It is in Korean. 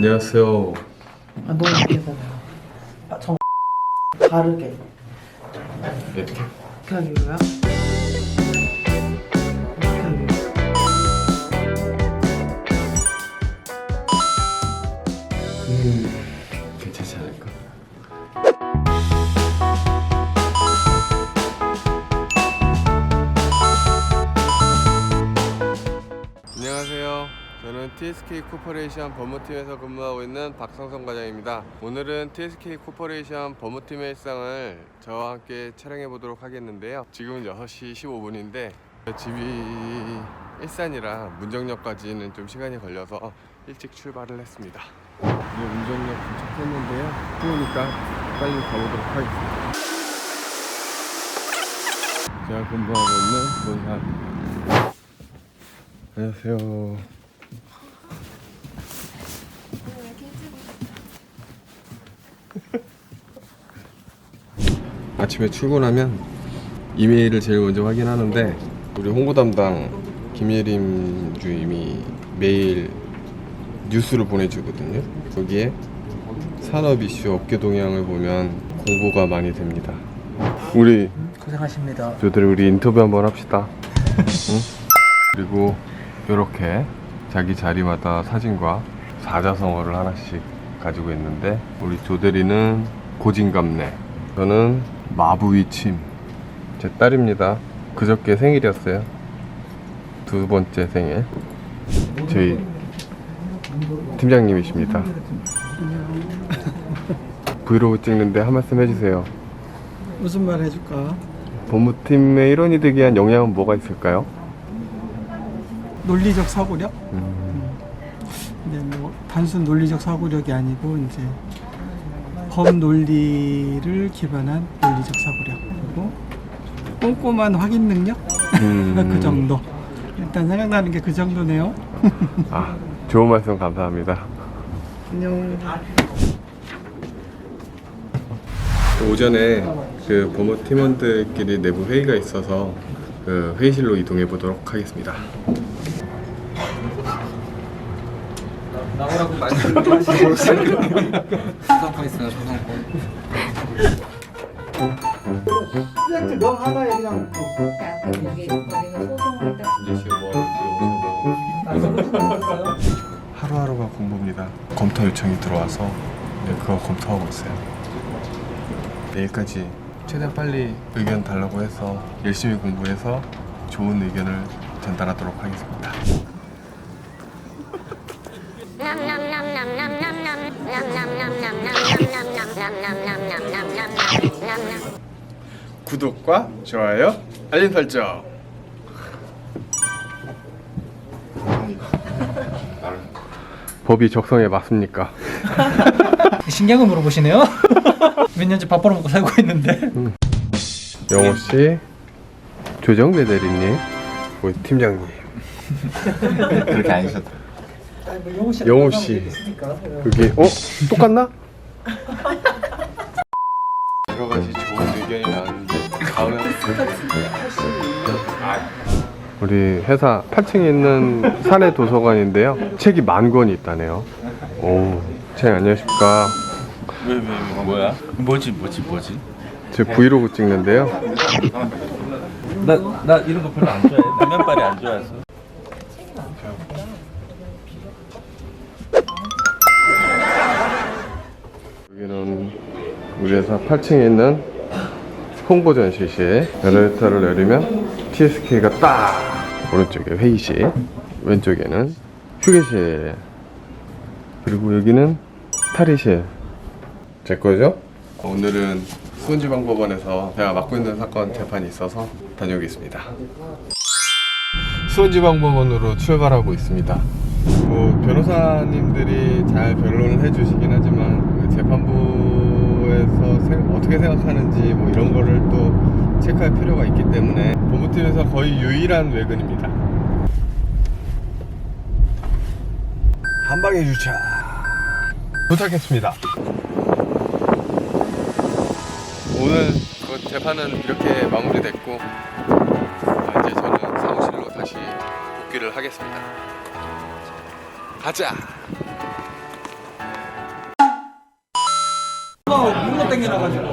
안녕하세요. 아, 너무 예쁘잖아. 아, 정 다르게 이렇게. 어떻게 하기 TSK 코퍼레이션 법무팀에서 근무하고 있는 박성성 과장입니다. 오늘은 TSK 코퍼레이션 법무팀의 일상을 저와 함께 촬영해 보도록 하겠는데요. 지금은 6시 15분인데 집이 일산이라 문정역까지는 좀 시간이 걸려서 일찍 출발을 했습니다. 네, 운전역 도착했는데요. 추우니까 빨리 가보도록 하겠습니다. 제가 근무하고 있는 본사. 안녕하세요. 아침에 출근하면 이메일을 제일 먼저 확인하는데 우리 홍보 담당 김예림 주임이 매일 뉴스를 보내주거든요. 거기에 산업 이슈 업계 동향을 보면 공부가 많이 됩니다. 우리 고생하십니다. 저들 우리 인터뷰 한번 합시다. 응? 그리고 이렇게 자기 자리마다 사진과 사자성어를 하나씩 가지고 있는데 우리 조대리는 고진감래 저는 마부위침. 제 딸입니다. 그저께 생일이었어요. 두 번째 생일. 저희 팀장님이십니다. 브이로그 찍는데 한 말씀 해주세요. 무슨 말 해줄까? 법무팀의 일원이 되기 위한 역량은 뭐가 있을까요? 논리적 사고력? 음, 근데 뭐 단순 논리적 사고력이 아니고 이제 법 논리를 기반한 논리적 사고력 그리고 꼼꼼한 확인 능력 음. 그 정도. 일단 생각나는 게 그 정도네요. 아, 좋은 말씀 감사합니다. 안녕. 오전에 그 법무 팀원들끼리 내부 회의가 있어서 그 회의실로 이동해 보도록 하겠습니다. 나오라고 말씀하시고 소상권 있어요 소상권 그냥 너 하나에 그냥 여기 우리는 소송할 때 하루하루가 공부입니다. 검토 요청이 들어와서 네, 그거 검토하고 있어요. 내일까지 최대한 빨리 의견 달라고 해서 열심히 공부해서 좋은 의견을 전달하도록 하겠습니다. 구독과 좋아요, 알림 설정. 법이 적성에 맞습니까? 신경을 물어보시네요 몇 년째 밥 벌어먹고 살고 있는데 영호 씨, 조정대 대리님, 우리 팀장님. 그렇게 안 하셔도 아니 뭐 영호 씨 영호 씨. 여기 어 똑같나? 여러 가지 좋은 의견이 나왔는데 다음에 우리 회사 8층에 있는 사내 도서관인데요. 책이 만 권이 있다네요. 오, 책 안녕하십니까? 왜왜 왜 뭐야? 뭐지 뭐지 뭐지? 제 브이로그 찍는데요. 나 나 이런 거 별로 안 좋아해. 라면발이 안 좋아해서. 여기는 우리 회사 8층에 있는 홍보 전시실 엘리베이터를 내리면 TSK가 딱 오른쪽에 회의실 왼쪽에는 휴게실 그리고 여기는 탈의실. 제 거죠? 오늘은 수원지방법원에서 제가 맡고 있는 사건 재판이 있어서 다녀오겠습니다. 수원지방법원으로 출발하고 있습니다. 뭐 변호사님들이 잘 변론을 해주시긴 하지만 그 재판부에서 생- 어떻게 생각하는지 뭐 이런 거를 또 체크할 필요가 있기 때문에 법무팀에서 거의 유일한 외근입니다. 한방에 주차. 도착했습니다. 오늘 그 재판은 이렇게 마무리됐고 아, 이제 저는 사무실로 다시 복귀를 하겠습니다. 가자. 땡겨놔가지고.